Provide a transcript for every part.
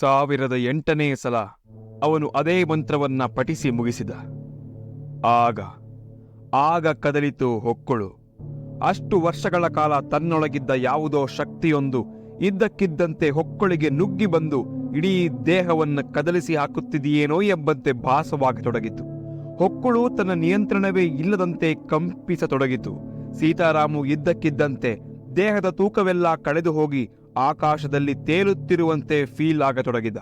ಸಾವಿರದ ಎಂಟನೇ ಸಲ ಅವನು ಅದೇ ಮಂತ್ರವನ್ನ ಪಠಿಸಿ ಮುಗಿಸಿದ. ಆಗ ಆಗ ಕದಲಿತು ಹೊಕ್ಕಳು ಅಷ್ಟು ವರ್ಷಗಳ ಕಾಲ ತನ್ನೊಳಗಿದ್ದ ಯಾವುದೋ ಶಕ್ತಿಯೊಂದು ಇದ್ದಕ್ಕಿದ್ದಂತೆ ಹೊಕ್ಕಳಿಗೆ ನುಗ್ಗಿ ಬಂದು ಇಡೀ ದೇಹವನ್ನು ಕದಲಿಸಿ ಹಾಕುತ್ತಿದೆಯೇನೋ ಎಂಬಂತೆ ಭಾಸವಾಗತೊಡಗಿತು. ಹೊಕ್ಕಳು ತನ್ನ ನಿಯಂತ್ರಣವೇ ಇಲ್ಲದಂತೆ ಕಂಪಿಸತೊಡಗಿತು. ಸೀತಾರಾಮು ಇದ್ದಕ್ಕಿದ್ದಂತೆ ದೇಹದ ತೂಕವೆಲ್ಲ ಕಳೆದು ಹೋಗಿ ಆಕಾಶದಲ್ಲಿ ತೇಲುತ್ತಿರುವಂತೆ ಫೀಲ್ ಆಗತೊಡಗಿದ.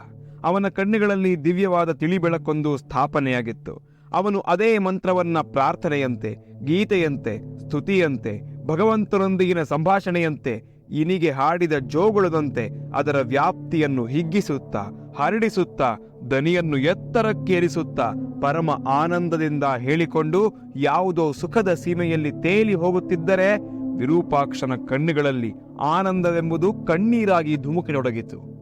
ಅವನ ಕಣ್ಣುಗಳಲ್ಲಿ ದಿವ್ಯವಾದ ತಿಳಿಬೆಳಕೊಂದು ಸ್ಥಾಪನೆಯಾಗಿತ್ತು. ಅವನು ಅದೇ ಮಂತ್ರವನ್ನ ಪ್ರಾರ್ಥನೆಯಂತೆ, ಗೀತೆಯಂತೆ, ಸ್ತುತಿಯಂತೆ, ಭಗವಂತನೊಂದಿಗಿನ ಸಂಭಾಷಣೆಯಂತೆ, ಇನಿಗೆ ಹಾಡಿದ ಜೋಗುಳದಂತೆ ಅದರ ವ್ಯಾಪ್ತಿಯನ್ನು ಹಿಗ್ಗಿಸುತ್ತಾ, ಹರಡಿಸುತ್ತಾ, ದನಿಯನ್ನು ಎತ್ತರಕ್ಕೇರಿಸುತ್ತಾ ಪರಮ ಆನಂದದಿಂದ ಹೇಳಿಕೊಂಡು ಯಾವುದೋ ಸುಖದ ಸೀಮೆಯಲ್ಲಿ ತೇಲಿ ಹೋಗುತ್ತಿದ್ದರೆ ವಿರೂಪಾಕ್ಷನ ಕಣ್ಣುಗಳಲ್ಲಿ ಆನಂದವೆಂಬುದು ಕಣ್ಣೀರಾಗಿ ಧುಮುಕಿನೊಡಗಿತು.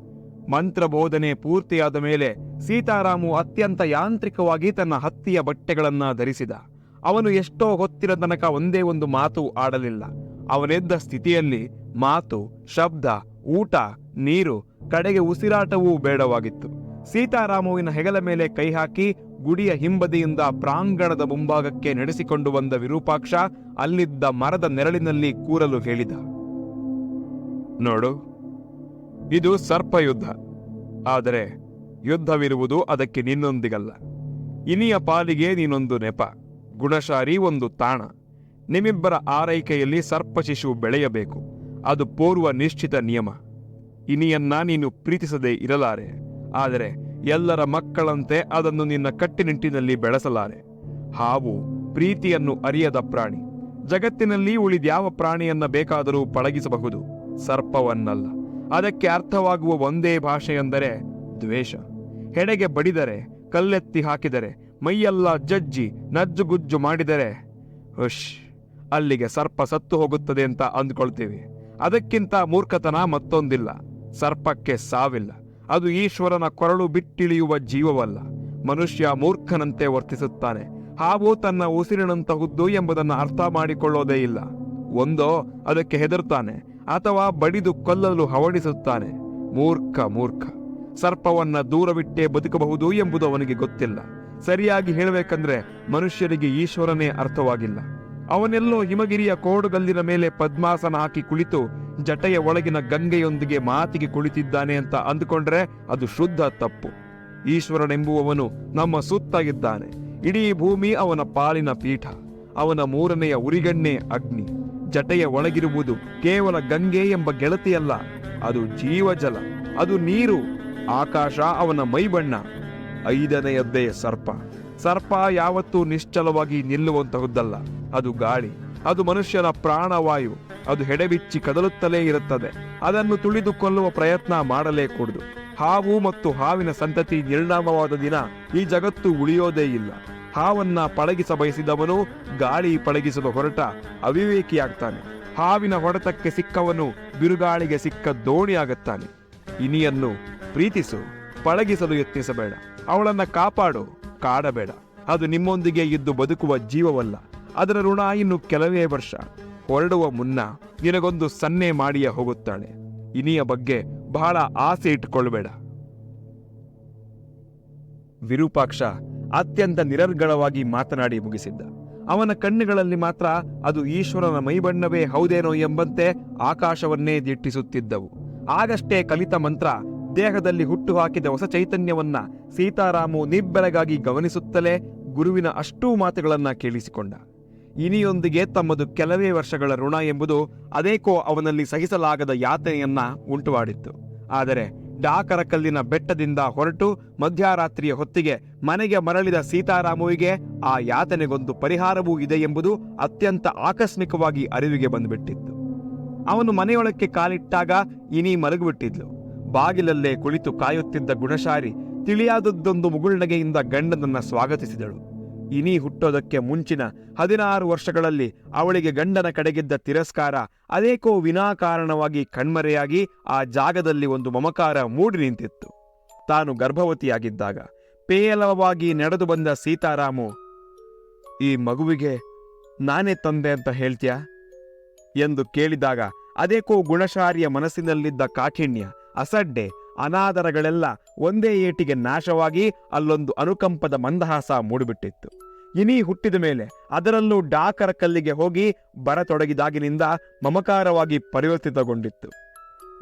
ಮಂತ್ರ ಬೋಧನೆ ಪೂರ್ತಿಯಾದ ಮೇಲೆ ಸೀತಾರಾಮು ಅತ್ಯಂತ ಯಾಂತ್ರಿಕವಾಗಿ ತನ್ನ ಹತ್ತಿಯ ಬಟ್ಟೆಗಳನ್ನ ಧರಿಸಿದ. ಅವನು ಎಷ್ಟೋ ಹೊತ್ತಿನ ತನಕ ಒಂದೇ ಒಂದು ಮಾತು ಆಡಲಿಲ್ಲ. ಅವನೆದ್ದ ಸ್ಥಿತಿಯಲ್ಲಿ ಮಾತು, ಶಬ್ದ, ಊಟ, ನೀರು, ಕಡೆಗೆ ಉಸಿರಾಟವೂ ಬೇಡವಾಗಿತ್ತು. ಸೀತಾರಾಮುವಿನ ಹೆಗಲ ಮೇಲೆ ಕೈ ಹಾಕಿ ಗುಡಿಯ ಹಿಂಬದಿಯಿಂದ ಪ್ರಾಂಗಣದ ಮುಂಭಾಗಕ್ಕೆ ನಡೆಸಿಕೊಂಡು ಬಂದ ವಿರೂಪಾಕ್ಷ ಅಲ್ಲಿದ್ದ ಮರದ ನೆರಳಿನಲ್ಲಿ ಕೂರಲು ಹೇಳಿದ. ನೋಡು, ಇದು ಸರ್ಪಯುದ್ಧ. ಆದರೆ ಯುದ್ಧವಿರುವುದು ಅದಕ್ಕೆ ನಿನ್ನೊಂದಿಗಲ್ಲ. ಇನಿಯ ಪಾಲಿಗೆ ನೀನೊಂದು ನೆಪ, ಗುಣಶಾರಿ ಒಂದು ತಾಣ. ನಿಮ್ಮಿಬ್ಬರ ಆರೈಕೆಯಲ್ಲಿ ಸರ್ಪ ಶಿಶು ಬೆಳೆಯಬೇಕು. ಅದು ಪೂರ್ವ ನಿಶ್ಚಿತ ನಿಯಮ. ಇನಿಯನ್ನ ನೀನು ಪ್ರೀತಿಸದೆ ಇರಲಾರೆ. ಆದರೆ ಎಲ್ಲರ ಮಕ್ಕಳಂತೆ ಅದನ್ನು ನಿನ್ನ ಕಟ್ಟಿನಿಟ್ಟಿನಲ್ಲಿ ಬೆಳೆಸಲಾರೆ. ಹಾವು ಪ್ರೀತಿಯನ್ನು ಅರಿಯದ ಪ್ರಾಣಿ. ಜಗತ್ತಿನಲ್ಲಿ ಉಳಿದ್ಯಾವ ಪ್ರಾಣಿಯನ್ನ ಬೇಕಾದರೂ ಪಳಗಿಸಬಹುದು. ಸರ್ಪವನ್ನಲ್ಲ. ಅದಕ್ಕೆ ಅರ್ಥವಾಗುವ ಒಂದೇ ಭಾಷೆ ಎಂದರೆ ದ್ವೇಷ. ಹೆಡೆಗೆ ಬಡಿದರೆ, ಕಲ್ಲೆತ್ತಿ ಹಾಕಿದರೆ, ಮೈಯೆಲ್ಲ ಜಜ್ಜಿ, ನಜ್ಜುಗುಜ್ಜು ಮಾಡಿದರೆ ಹುಷ್ ಅಲ್ಲಿಗೆ ಸರ್ಪ ಸತ್ತು ಹೋಗುತ್ತದೆ ಅಂತ ಅಂದ್ಕೊಳ್ತೀವಿ. ಅದಕ್ಕಿಂತ ಮೂರ್ಖತನ ಮತ್ತೊಂದಿಲ್ಲ. ಸರ್ಪಕ್ಕೆ ಸಾವಿಲ್ಲ. ಅದು ಈಶ್ವರನ ಕೊರಳು ಬಿಟ್ಟಿಳಿಯುವ ಜೀವವಲ್ಲ. ಮನುಷ್ಯ ಮೂರ್ಖನಂತೆ ವರ್ತಿಸುತ್ತಾನೆ. ಹಾವು ತನ್ನ ಉಸಿರಿನಂತಹುದ್ದು ಎಂಬುದನ್ನು ಅರ್ಥ ಮಾಡಿಕೊಳ್ಳೋದೇ ಇಲ್ಲ. ಒಂದೋ ಅದಕ್ಕೆ ಹೆದರ್ತಾನೆ, ಅಥವಾ ಬಡಿದು ಕೊಲ್ಲಲು ಹವಣಿಸುತ್ತಾನೆ. ಮೂರ್ಖ ಮೂರ್ಖ. ಸರ್ಪವನ್ನ ದೂರವಿಟ್ಟೇ ಬದುಕಬಹುದು ಎಂಬುದು ಅವನಿಗೆ ಗೊತ್ತಿಲ್ಲ. ಸರಿಯಾಗಿ ಹೇಳಬೇಕಂದ್ರೆ ಮನುಷ್ಯರಿಗೆ ಈಶ್ವರನೇ ಅರ್ಥವಾಗಿಲ್ಲ. ಅವನೆಲ್ಲೋ ಹಿಮಗಿರಿಯ ಕೋಡುಗಲ್ಲಿನ ಮೇಲೆ ಪದ್ಮಾಸನ ಹಾಕಿ ಕುಳಿತು ಜಟೆಯ ಒಳಗಿನ ಗಂಗೆಯೊಂದಿಗೆ ಮಾತಿಗೆ ಕುಳಿತಿದ್ದಾನೆ ಅಂತ ಅಂದುಕೊಂಡ್ರೆ ಅದು ಶುದ್ಧ ತಪ್ಪು. ಈಶ್ವರನೆಂಬುವವನು ನಮ್ಮ ಸುತ್ತಾಗಿದ್ದಾನೆ. ಇಡೀ ಭೂಮಿ ಅವನ ಪಾಲಿನ ಪೀಠ, ಅವನ ಮೂರನೆಯ ಉರಿಗಣ್ಣೆ ಅಗ್ನಿ. ಜಟೆಯ ಒಳಗಿರುವುದು ಕೇವಲ ಗಂಗೆ ಎಂಬ ಗೆಳತಿಯಲ್ಲ, ಅದು ಜೀವಜಲ, ಅದು ನೀರು, ಆಕಾಶ ಅವನ ಮೈಬಣ್ಣ. ಐದನೆಯದ್ದೇ ಸರ್ಪ. ಸರ್ಪ ಯಾವತ್ತೂ ನಿಶ್ಚಲವಾಗಿ ನಿಲ್ಲುವಂತಹದ್ದಲ್ಲ ಅದು ಗಾಳಿ. ಅದು ಮನುಷ್ಯನ ಪ್ರಾಣವಾಯು. ಅದು ಹೆಡೆಬಿಚ್ಚಿ ಕದಲುತ್ತಲೇ ಇರುತ್ತದೆ. ಅದನ್ನು ತುಳಿದು ಕೊಲ್ಲುವ ಪ್ರಯತ್ನ ಮಾಡಲೇ ಕೂಡದು ಹಾವು ಮತ್ತು ಹಾವಿನ ಸಂತತಿ ನಿರ್ಣಾಮವಾದ ದಿನ. ಈ ಜಗತ್ತು ಉಳಿಯೋದೇ ಇಲ್ಲ. ಹಾವನ್ನ ಪಳಗಿಸ ಬಯಸಿದವನು ಗಾಳಿ ಪಳಗಿಸಲು ಹೊರಟ ಅವಿವೇಕಿಯಾಗ್ತಾನೆ. ಹಾವಿನ ಹೊಡೆತಕ್ಕೆ ಸಿಕ್ಕವನು ಬಿರುಗಾಳಿಗೆ ಸಿಕ್ಕ ದೋಣಿಯಾಗುತ್ತಾನೆ. ಇನಿಯನ್ನು ಪ್ರೀತಿಸು, ಪಳಗಿಸಲು ಯತ್ನಿಸಬೇಡ. ಅವಳನ್ನ ಕಾಪಾಡು, ಕಾಡಬೇಡ. ಅದು ನಿಮ್ಮೊಂದಿಗೆ ಇದ್ದು ಬದುಕುವ ಜೀವವಲ್ಲ. ಅದರ ಋಣ ಇನ್ನು ಕೆಲವೇ ವರ್ಷ. ಹೊರಡುವ ಮುನ್ನ ನಿನಗೊಂದು ಸನ್ನೆ ಮಾಡಿಯೇ ಹೋಗುತ್ತಾಳೆ. ಇನಿಯ ಬಗ್ಗೆ ಬಹಳ ಆಸೆ ಇಟ್ಟುಕೊಳ್ಬೇಡ. ವಿರೂಪಾಕ್ಷ ಅತ್ಯಂತ ನಿರರ್ಗಳವಾಗಿ ಮಾತನಾಡಿ ಮುಗಿಸಿದ್ದ. ಅವನ ಕಣ್ಣುಗಳಲ್ಲಿ ಮಾತ್ರ ಅದು ಈಶ್ವರನ ಮೈಬಣ್ಣವೇ ಹೌದೇನೋ ಎಂಬಂತೆ ಆಕಾಶವನ್ನೇ ದಿಟ್ಟಿಸುತ್ತಿದ್ದವು. ಆಗಷ್ಟೇ ಕಲಿತ ಮಂತ್ರ ದೇಹದಲ್ಲಿ ಹುಟ್ಟು ಹಾಕಿದ ಹೊಸ ಚೈತನ್ಯವನ್ನ ಸೀತಾರಾಮು ನಿಬ್ಬೆರಗಾಗಿ ಗಮನಿಸುತ್ತಲೇ ಗುರುವಿನ ಅಷ್ಟೂ ಮಾತುಗಳನ್ನ ಕೇಳಿಸಿಕೊಂಡ. ಇನಿಯೊಂದಿಗೆ ತಮ್ಮದು ಕೆಲವೇ ವರ್ಷಗಳ ಋಣ ಎಂಬುದು ಅದೇಕೋ ಅವನಲ್ಲಿ ಸಹಿಸಲಾಗದ ಯಾತನೆಯನ್ನ ಉಂಟುಮಾಡಿತ್ತು ಆದರೆ ಡಾಕರ ಕಲ್ಲಿನ ಬೆಟ್ಟದಿಂದ ಹೊರಟು ಮಧ್ಯರಾತ್ರಿಯ ಹೊತ್ತಿಗೆ ಮನೆಗೆ ಮರಳಿದ ಸೀತಾರಾಮುವಿಗೆ ಆ ಯಾತನೆಗೊಂದು ಪರಿಹಾರವೂ ಇದೆ ಎಂಬುದು ಅತ್ಯಂತ ಆಕಸ್ಮಿಕವಾಗಿ ಅರಿವಿಗೆ ಬಂದುಬಿಟ್ಟಿತ್ತು. ಅವನು ಮನೆಯೊಳಕ್ಕೆ ಕಾಲಿಟ್ಟಾಗ ಇನಿ ಮಲಗಿಬಿಟ್ಟಿದ್ಲು. ಬಾಗಿಲಲ್ಲೇ ಕುಳಿತು ಕಾಯುತ್ತಿದ್ದ ಗುಣಶಾರಿ ತಿಳಿಯಾದದ್ದೊಂದು ಮುಗುಳ್ನಗೆಯಿಂದ ಗಂಡನನ್ನ ಸ್ವಾಗತಿಸಿದಳು. ಇನಿ ಹುಟ್ಟೋದಕ್ಕೆ ಮುಂಚಿನ ಹದಿನಾರು ವರ್ಷಗಳಲ್ಲಿ ಅವಳಿಗೆ ಗಂಡನ ಕಡೆಗಿದ್ದ ತಿರಸ್ಕಾರ ಅದೇಕೋ ವಿನಾಕಾರಣವಾಗಿ ಕಣ್ಮರೆಯಾಗಿ ಆ ಜಾಗದಲ್ಲಿ ಒಂದು ಮಮಕಾರ ಮೂಡಿ ನಿಂತಿತ್ತು. ತಾನು ಗರ್ಭವತಿಯಾಗಿದ್ದಾಗ ಪೇಲವಾಗಿ ನಡೆದು ಬಂದ ಸೀತಾರಾಮು, ಈ ಮಗುವಿಗೆ ನಾನೇ ತಂದೆ ಅಂತ ಹೇಳ್ತೀಯಾ? ಎಂದು ಕೇಳಿದಾಗ ಅದೇಕೋ ಗುಣಶಾರಿಯ ಮನಸ್ಸಿನಲ್ಲಿದ್ದ ಕಾಠಿಣ್ಯ, ಅಸಡ್ಡೆ, ಅನಾದರಗಳೆಲ್ಲ ಒಂದೇ ಏಟಿಗೆ ನಾಶವಾಗಿ ಅಲ್ಲೊಂದು ಅನುಕಂಪದ ಮಂದಹಾಸ ಮೂಡಿಬಿಟ್ಟಿತ್ತು. ಇನಿ ಹುಟ್ಟಿದ ಮೇಲೆ ಅದರಲ್ಲೂ ಡಾಕರ ಕಲ್ಲಿಗೆ ಹೋಗಿ ಬರತೊಡಗಿದಾಗಿನಿಂದ ಮಮಕಾರವಾಗಿ ಪರಿವರ್ತಿತಗೊಂಡಿತ್ತು.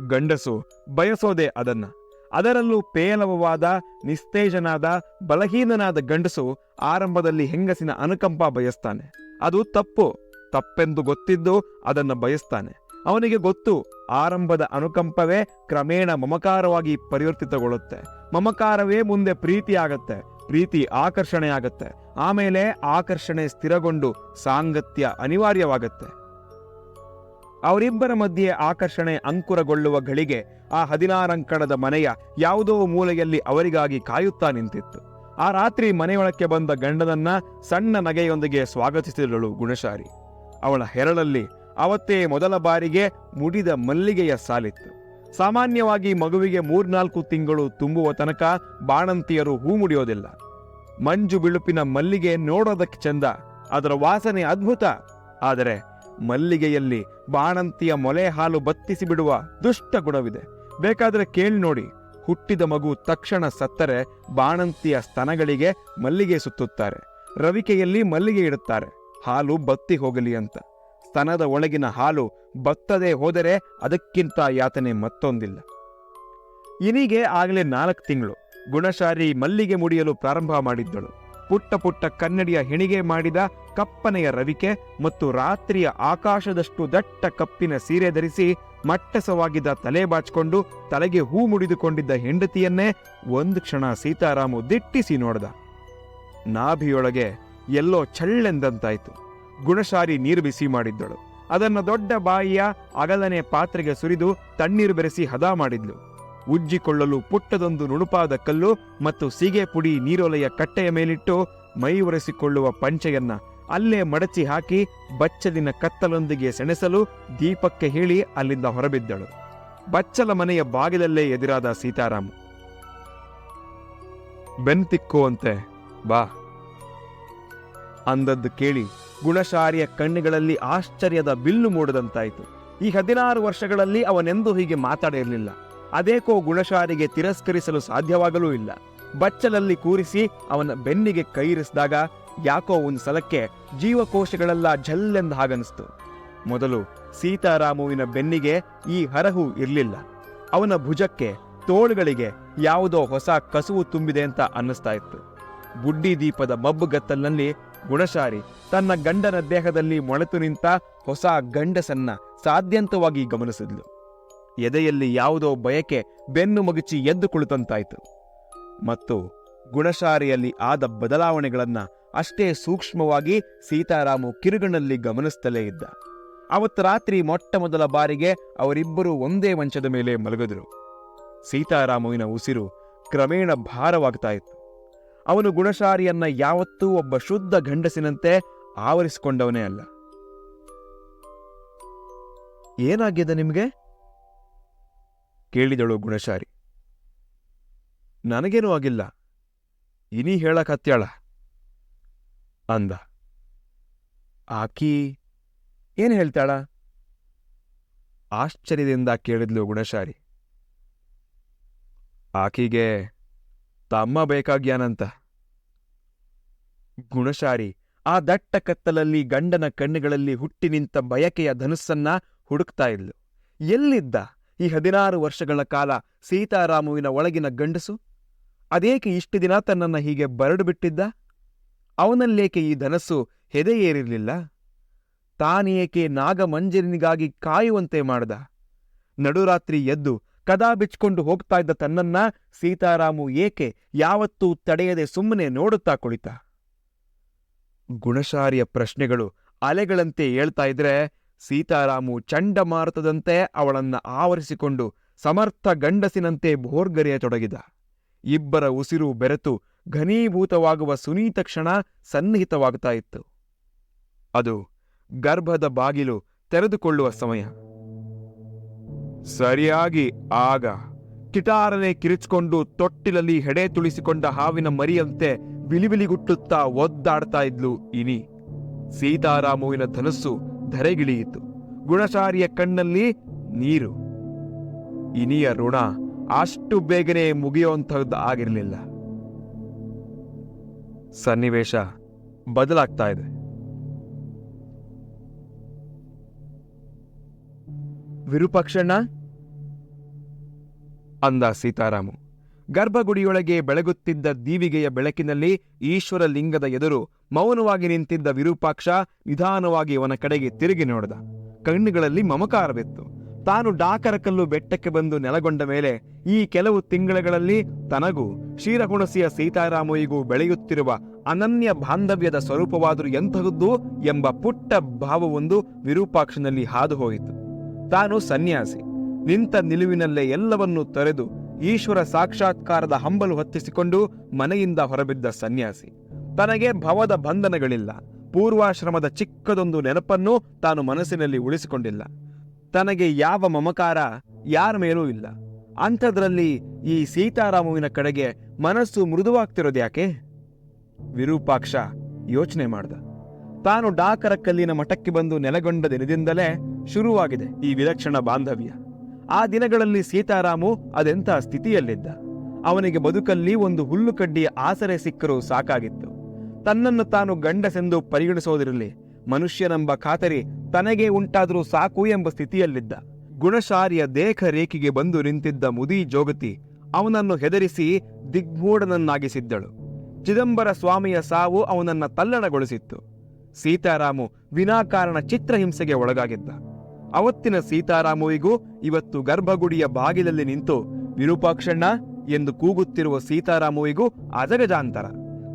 ಗಂಡಸು ಬಯಸೋದೆ ಅದನ್ನ. ಅದರಲ್ಲೂ ಪೇಲವವಾದ, ನಿಸ್ತೇಜನಾದ, ಬಲಹೀನನಾದ ಗಂಡಸು ಆರಂಭದಲ್ಲಿ ಹೆಂಗಸಿನ ಅನುಕಂಪ ಬಯಸ್ತಾನೆ. ಅದು ತಪ್ಪು. ತಪ್ಪೆಂದು ಗೊತ್ತಿದ್ದು ಅದನ್ನು ಬಯಸ್ತಾನೆ. ಅವನಿಗೆ ಗೊತ್ತು, ಆರಂಭದ ಅನುಕಂಪವೇ ಕ್ರಮೇಣ ಮಮಕಾರವಾಗಿ ಪರಿವರ್ತಿತಗೊಳ್ಳುತ್ತೆ. ಮಮಕಾರವೇ ಮುಂದೆ ಪ್ರೀತಿ ಆಗತ್ತೆ ಪ್ರೀತಿ ಆಕರ್ಷಣೆ ಆಗತ್ತೆ ಆಮೇಲೆ ಆಕರ್ಷಣೆ ಸ್ಥಿರಗೊಂಡು ಸಾಂಗತ್ಯ ಅನಿವಾರ್ಯವಾಗತ್ತೆ. ಅವರಿಬ್ಬರ ಮಧ್ಯೆ ಆಕರ್ಷಣೆ ಅಂಕುರಗೊಳ್ಳುವ ಗಳಿಗೆ ಆ ಹದಿನಾರಂಕಣದ ಮನೆಯ ಯಾವುದೋ ಮೂಲೆಯಲ್ಲಿ ಅವರಿಗಾಗಿ ಕಾಯುತ್ತಾ ನಿಂತಿತ್ತು. ಆ ರಾತ್ರಿ ಮನೆಯೊಳಕ್ಕೆ ಬಂದ ಗಂಡನನ್ನ ಸಣ್ಣ ನಗೆಯೊಂದಿಗೆ ಸ್ವಾಗತಿಸಿದಳು ಗುಣಶಾರಿ ಅವಳ ಹೆರಳಲ್ಲಿ ಅವತ್ತೇ ಮೊದಲ ಬಾರಿಗೆ ಮುಡಿದ ಮಲ್ಲಿಗೆಯ ಸಾಲಿತ್ತು. ಸಾಮಾನ್ಯವಾಗಿ ಮಗುವಿಗೆ ಮೂರ್ನಾಲ್ಕು ತಿಂಗಳು ತುಂಬುವ ತನಕ ಬಾಣಂತಿಯರು ಹೂ ಮುಡಿಯೋದಿಲ್ಲ. ಮಂಜು ಬಿಳುಪಿನ ಮಲ್ಲಿಗೆ ನೋಡೋದಕ್ಕೆ ಚಂದ, ಅದರ ವಾಸನೆ ಅದ್ಭುತ. ಆದರೆ ಮಲ್ಲಿಗೆಯಲ್ಲಿ ಬಾಣಂತಿಯ ಮೊಲೆ ಹಾಲು ಬತ್ತಿಸಿ ಬಿಡುವ ದುಷ್ಟ ಗುಣವಿದೆ. ಬೇಕಾದರೆ ಕೇಳಿ ನೋಡಿ. ಹುಟ್ಟಿದ ಮಗು ತಕ್ಷಣ ಸತ್ತರೆ ಬಾಣಂತಿಯ ಸ್ತನಗಳಿಗೆ ಮಲ್ಲಿಗೆ ಸುತ್ತುತ್ತಾರೆ. ರವಿಕೆಯಲ್ಲಿ ಮಲ್ಲಿಗೆ ಇಡುತ್ತಾರೆ. ಹಾಲು ಬತ್ತಿ ಹೋಗಲಿ ಅಂತ. ಸ್ತನದ ಒಳಗಿನ ಹಾಲು ಬತ್ತದೆ ಹೋದರೆ ಅದಕ್ಕಿಂತ ಯಾತನೆ ಮತ್ತೊಂದಿಲ್ಲ. ಇನಿಗೆ ಆಗಲೇ ನಾಲ್ಕು ತಿಂಗಳು. ಗುಣಶಾರಿ ಮಲ್ಲಿಗೆ ಮುಡಿಯಲು ಪ್ರಾರಂಭ ಮಾಡಿದ್ದಳು. ಪುಟ್ಟ ಪುಟ್ಟ ಕನ್ನಡಿಯ ಹೆಣಿಗೆ ಮಾಡಿದ ಕಪ್ಪನೆಯ ರವಿಕೆ ಮತ್ತು ರಾತ್ರಿಯ ಆಕಾಶದಷ್ಟು ದಟ್ಟ ಕಪ್ಪಿನ ಸೀರೆ ಧರಿಸಿ ಮಟ್ಟಸವಾಗಿದ್ದ ತಲೆ ಬಾಚಿಕೊಂಡು ತಲೆಗೆ ಹೂ ಮುಡಿದುಕೊಂಡಿದ್ದ ಹೆಂಡತಿಯನ್ನೇ ಒಂದು ಕ್ಷಣ ಸೀತಾರಾಮು ದಿಟ್ಟಿಸಿ ನೋಡ್ದ. ನಾಭಿಯೊಳಗೆ ಎಲ್ಲೋ ಛಳ್ಳೆಂದಂತಾಯ್ತು. ಗುಣಶಾರಿ ನೀರು ಬಿಸಿ ಮಾಡಿದ್ದಳು. ಅದನ್ನ ದೊಡ್ಡ ಬಾಯಿಯ ಅಗಲನೆ ಪಾತ್ರೆಗೆ ಸುರಿದು ತಣ್ಣೀರು ಬೆರೆಸಿ ಹದ ಮಾಡಿದ್ಲು. ಉಜ್ಜಿಕೊಳ್ಳಲು ಪುಟ್ಟದೊಂದು ನುಣುಪಾದ ಕಲ್ಲು ಮತ್ತು ಸೀಗೆ ಪುಡಿ ನೀರೊಲೆಯ ಕಟ್ಟೆಯ ಮೇಲಿಟ್ಟು ಮೈ ಒರೆಸಿಕೊಳ್ಳುವ ಪಂಚೆಯನ್ನ ಅಲ್ಲೇ ಮಡಚಿ ಹಾಕಿ ಬಚ್ಚಲಿನ ಕತ್ತಲೊಂದಿಗೆ ಸೆಣಸಲು ದೀಪಕ್ಕೆ ಹೇಳಿ ಅಲ್ಲಿಂದ ಹೊರಬಿದ್ದಳು. ಬಚ್ಚಲ ಮನೆಯ ಬಾಗಿಲಲ್ಲೇ ಎದುರಾದ ಸೀತಾರಾಮ. ಬೆನ್ತಿಕ್ಕುವಂತೆ ಬಾ. ಅಂದದ್ದು ಕೇಳಿ ಗುಣಶಾರಿಯ ಕಣ್ಣುಗಳಲ್ಲಿ ಆಶ್ಚರ್ಯದ ಬಿಲ್ಲು ಮೂಡದಂತಾಯಿತು. ಈ ಹದಿನಾರು ವರ್ಷಗಳಲ್ಲಿ ಅವನೆಂದೂ ಹೀಗೆ ಮಾತಾಡಿರಲಿಲ್ಲ. ಅದೇಕೋ ಗುಣಶಾರಿಗೆ ತಿರಸ್ಕರಿಸಲು ಸಾಧ್ಯವಾಗಲೂ ಇಲ್ಲ. ಬಚ್ಚಲಲ್ಲಿ ಕೂರಿಸಿ ಅವನ ಬೆನ್ನಿಗೆ ಕೈರಿಸಿದಾಗ ಯಾಕೋ ಒಂದು ಸಲಕ್ಕೆ ಜೀವಕೋಶಗಳೆಲ್ಲ ಝಲ್ಲೆಂದು ಹಾಗನಿಸ್ತು ಮೊದಲು ಸೀತಾರಾಮುವಿನ ಬೆನ್ನಿಗೆ ಈ ಹರಹು ಇರಲಿಲ್ಲ. ಅವನ ಭುಜಕ್ಕೆ, ತೋಳುಗಳಿಗೆ ಯಾವುದೋ ಹೊಸ ಕಸುವು ತುಂಬಿದೆ ಅಂತ ಅನ್ನಿಸ್ತಾ ಇತ್ತು. ಬುಡ್ಡಿ ದೀಪದ ಮಬ್ಬುಗತ್ತಲಿನಲ್ಲಿ ಗುಣಶಾರಿ ತನ್ನ ಗಂಡನ ದೇಹದಲ್ಲಿ ಮೊಳೆತು ನಿಂತ ಹೊಸ ಗಂಡಸನ್ನ ಸಾಧ್ಯಂತವಾಗಿ ಗಮನಿಸಿದ್ಲು. ಎದೆಯಲ್ಲಿ ಯಾವುದೋ ಬಯಕೆ ಬೆನ್ನು ಮಗುಚಿ ಎದ್ದು ಕುಳಿತಂತಾಯಿತು. ಮತ್ತು ಗುಣಶಾರಿಯಲ್ಲಿ ಆದ ಬದಲಾವಣೆಗಳನ್ನ ಅಷ್ಟೇ ಸೂಕ್ಷ್ಮವಾಗಿ ಸೀತಾರಾಮು ಕಿರುಗಣಲ್ಲಿ ಗಮನಿಸುತ್ತಲೇ ಇದ್ದ. ಅವತ್ತು ರಾತ್ರಿ ಮೊಟ್ಟ ಮೊದಲ ಬಾರಿಗೆ ಅವರಿಬ್ಬರೂ ಒಂದೇ ಮಂಚದ ಮೇಲೆ ಮಲಗಿದರು. ಸೀತಾರಾಮುವಿನ ಉಸಿರು ಕ್ರಮೇಣ ಭಾರವಾಗ್ತಾ ಇತ್ತು. ಅವನು ಗುಣಶಾರಿಯನ್ನ ಯಾವತ್ತೂ ಒಬ್ಬ ಶುದ್ಧ ಗಂಡಸಿನಂತೆ ಆವರಿಸಿಕೊಂಡವನೇ ಅಲ್ಲ. ಏನಾಗಿದೆ ನಿಮಗೆ? ಕೇಳಿದಳು ಗುಣಶಾರಿ ನನಗೇನೂ ಆಗಿಲ್ಲ. ಇನಿ ಹೇಳಕತ್ಯಾಳ ಅಂದ. ಆಕಿ, ಏನು ಹೇಳ್ತಾಳ? ಆಶ್ಚರ್ಯದಿಂದ ಕೇಳಿದ್ಲು ಗುಣಶಾರಿ ಆಕಿಗೆ, ತಮ್ಮ ಬೇಕಾಗ್ಯಾನಂತ. ಗುಣಶಾರಿ ಆ ದಟ್ಟ ಕತ್ತಲಲ್ಲಿ ಗಂಡನ ಕಣ್ಣುಗಳಲ್ಲಿ ಹುಟ್ಟಿ ನಿಂತ ಬಯಕೆಯ ಧನುಸ್ಸನ್ನ ಹುಡುಕ್ತಾ ಇದ್ಲು. ಎಲ್ಲಿದ್ದ ಈ ಹದಿನಾರು ವರ್ಷಗಳ ಕಾಲ ಸೀತಾರಾಮುವಿನ ಒಳಗಿನ ಗಂಡಸು? ಅದೇಕೆ ಇಷ್ಟು ದಿನ ತನ್ನನ್ನು ಹೀಗೆ ಬರಡು ಬಿಟ್ಟಿದ್ದ? ಅವನಲ್ಲೇಕೆ ಈ ಧನಸ್ಸು ಹೆದೆಯೇರಿರಲಿಲ್ಲ? ತಾನೇಕೆ ನಾಗಮಂಜರಿನಿಗಾಗಿ ಕಾಯುವಂತೆ ಮಾಡ್ದ? ನಡುರಾತ್ರಿ ಎದ್ದು ಕದಾ ಬಿಚ್ಕೊಂಡು ಹೋಗ್ತಾ ಇದ್ದ ತನ್ನನ್ನ ಸೀತಾರಾಮು ಏಕೆ ಯಾವತ್ತೂ ತಡೆಯದೆ ಸುಮ್ಮನೆ ನೋಡುತ್ತಾ ಕುಳಿತ? ಗುಣಶಾರಿಯ ಪ್ರಶ್ನೆಗಳು ಅಲೆಗಳಂತೆ ಏಳ್ತಾ ಇದ್ರೆ ಸೀತಾರಾಮು ಚಂಡಮಾರುತದಂತೆ ಅವಳನ್ನ ಆವರಿಸಿಕೊಂಡು ಸಮರ್ಥ ಗಂಡಸಿನಂತೆ ಭೋರ್ಗರೆಯತೊಡಗಿದ ಇಬ್ಬರ ಉಸಿರು ಬೆರೆತು ಘನೀಭೂತವಾಗುವ ಸುನೀತ ಕ್ಷಣ ಸನ್ನಿಹಿತವಾಗ್ತಾ ಇತ್ತು. ಅದು ಗರ್ಭದ ಬಾಗಿಲು ತೆರೆದುಕೊಳ್ಳುವ ಸಮಯ. ಸರಿಯಾಗಿ ಆಗ ಕಿಟಾರನೆ ಕಿರಿಚಿಕೊಂಡು ತೊಟ್ಟಿಲಲ್ಲಿ ಹೆಡೆ ತುಳಿಸಿಕೊಂಡ ಹಾವಿನ ಮರಿಯಂತೆ ವಿಲಿವಿಲಿಗುಟ್ಟುತ್ತಾ ಒದ್ದಾಡ್ತಾ ಇದ್ಲು ಇನಿ. ಸೀತಾರಾಮುವಿನ ಧನಸ್ಸು ಧರೆಗಿಳಿಯಿತು. ಗುಣಶಾರಿಯ ಕಣ್ಣಲ್ಲಿ ನೀರು. ಇನಿಯ ಋಣ ಅಷ್ಟು ಬೇಗನೆ ಮುಗಿಯುವಂತಹದ್ದು ಆಗಿರಲಿಲ್ಲ. ಸನ್ನಿವೇಶ ಬದಲಾಗ್ತಾ ಇದೆ. ವಿರೂಪಾಕ್ಷಣ್ಣ? ಅಂದ ಸೀತಾರಾಮು. ಗರ್ಭಗುಡಿಯೊಳಗೆ ಬೆಳಗುತ್ತಿದ್ದ ದೀವಿಗೆಯ ಬೆಳಕಿನಲ್ಲಿ ಈಶ್ವರ ಲಿಂಗದ ಎದುರು ಮೌನವಾಗಿ ನಿಂತಿದ್ದ ವಿರೂಪಾಕ್ಷ ನಿಧಾನವಾಗಿ ಅವನ ಕಡೆಗೆ ತಿರುಗಿ ನೋಡಿದ. ಕಣ್ಣುಗಳಲ್ಲಿ ಮಮಕಾರವಿತ್ತು. ತಾನು ಡಾಕರಕಲ್ಲು ಬೆಟ್ಟಕ್ಕೆ ಬಂದು ನೆಲಗೊಂಡ ಮೇಲೆ ಈ ಕೆಲವು ತಿಂಗಳುಗಳಲ್ಲಿ ತನಗೂ ಕ್ಷೀರಹುಣಸಿಯ ಸೀತಾರಾಮಯ್ಯಗೂ ಬೆಳೆಯುತ್ತಿರುವ ಅನನ್ಯ ಬಾಂಧವ್ಯದ ಸ್ವರೂಪವಾದರೂ ಎಂತಹದ್ದು ಎಂಬ ಪುಟ್ಟ ಭಾವವೊಂದು ವಿರೂಪಾಕ್ಷನಲ್ಲಿ ಹಾದುಹೋಯಿತು ತಾನು ಸನ್ಯಾಸಿ. ನಿಂತ ನಿಲುವಿನಲ್ಲೇ ಎಲ್ಲವನ್ನೂ ತೊರೆದು ಈಶ್ವರ ಸಾಕ್ಷಾತ್ಕಾರದ ಹಂಬಲು ಹೊತ್ತಿಸಿಕೊಂಡು ಮನೆಯಿಂದ ಹೊರಬಿದ್ದ ಸನ್ಯಾಸಿ. ತನಗೆ ಭವದ ಬಂಧನಗಳಿಲ್ಲ. ಪೂರ್ವಾಶ್ರಮದ ಚಿಕ್ಕದೊಂದು ನೆನಪನ್ನು ತಾನು ಮನಸ್ಸಿನಲ್ಲಿ ಉಳಿಸಿಕೊಂಡಿಲ್ಲ. ತನಗೆ ಯಾವ ಮಮಕಾರ ಯಾರ ಮೇಲೂ ಇಲ್ಲ. ಅಂಥದ್ರಲ್ಲಿ ಈ ಸೀತಾರಾಮುವಿನ ಕಡೆಗೆ ಮನಸ್ಸು ಮೃದುವಾಗ್ತಿರೋದ್ಯಾಕೆ ವಿರೂಪಾಕ್ಷ ಯೋಚನೆ ಮಾಡ್ದ. ತಾನು ಡಾಕರ ಕಲ್ಲಿನ ಮಠಕ್ಕೆ ಬಂದು ನೆಲೆಗೊಂಡ ದಿನದಿಂದಲೇ ಶುರುವಾಗಿದೆ ಈ ವಿಲಕ್ಷಣ ಬಾಂಧವ್ಯ. ಆ ದಿನಗಳಲ್ಲಿ ಸೀತಾರಾಮು ಅದೆಂಥ ಸ್ಥಿತಿಯಲ್ಲಿದ್ದ? ಅವನಿಗೆ ಬದುಕಲ್ಲಿ ಒಂದು ಹುಲ್ಲುಕಡ್ಡಿಯ ಆಸರೆ ಸಿಕ್ಕರೂ ಸಾಕಾಗಿತ್ತು. ತನ್ನನ್ನು ತಾನು ಗಂಡಸೆಂದು ಪರಿಗಣಿಸೋದಿರಲಿ, ಮನುಷ್ಯನೆಂಬ ಖಾತರಿ ತನಗೆ ಉಂಟಾದರೂ ಸಾಕು ಎಂಬ ಸ್ಥಿತಿಯಲ್ಲಿದ್ದ. ಗುಣಶಾರಿಯ ದೇಹ ರೇಖೆಗೆ ಬಂದು ನಿಂತಿದ್ದ ಮುದಿ ಜೋಗತಿ ಅವನನ್ನು ಹೆದರಿಸಿ ದಿಗ್ಮೂಢನನ್ನಾಗಿಸಿದ್ದಳು ಚಿದಂಬರ ಸ್ವಾಮಿಯ ಸಾವು ಅವನನ್ನ ತಲ್ಲಣಗೊಳಿಸಿತ್ತು. ಸೀತಾರಾಮು ವಿನಾಕಾರಣ ಚಿತ್ರಹಿಂಸೆಗೆ ಒಳಗಾಗಿದ್ದ. ಅವತ್ತಿನ ಸೀತಾರಾಮುವಿಗೂ ಇವತ್ತು ಗರ್ಭಗುಡಿಯ ಬಾಗಿಲಲ್ಲಿ ನಿಂತು, ವಿರೂಪಾಕ್ಷಣ್ಣ ಎಂದು ಕೂಗುತ್ತಿರುವ ಸೀತಾರಾಮುವಿಗೂ ಅಜಗಜಾಂತರ.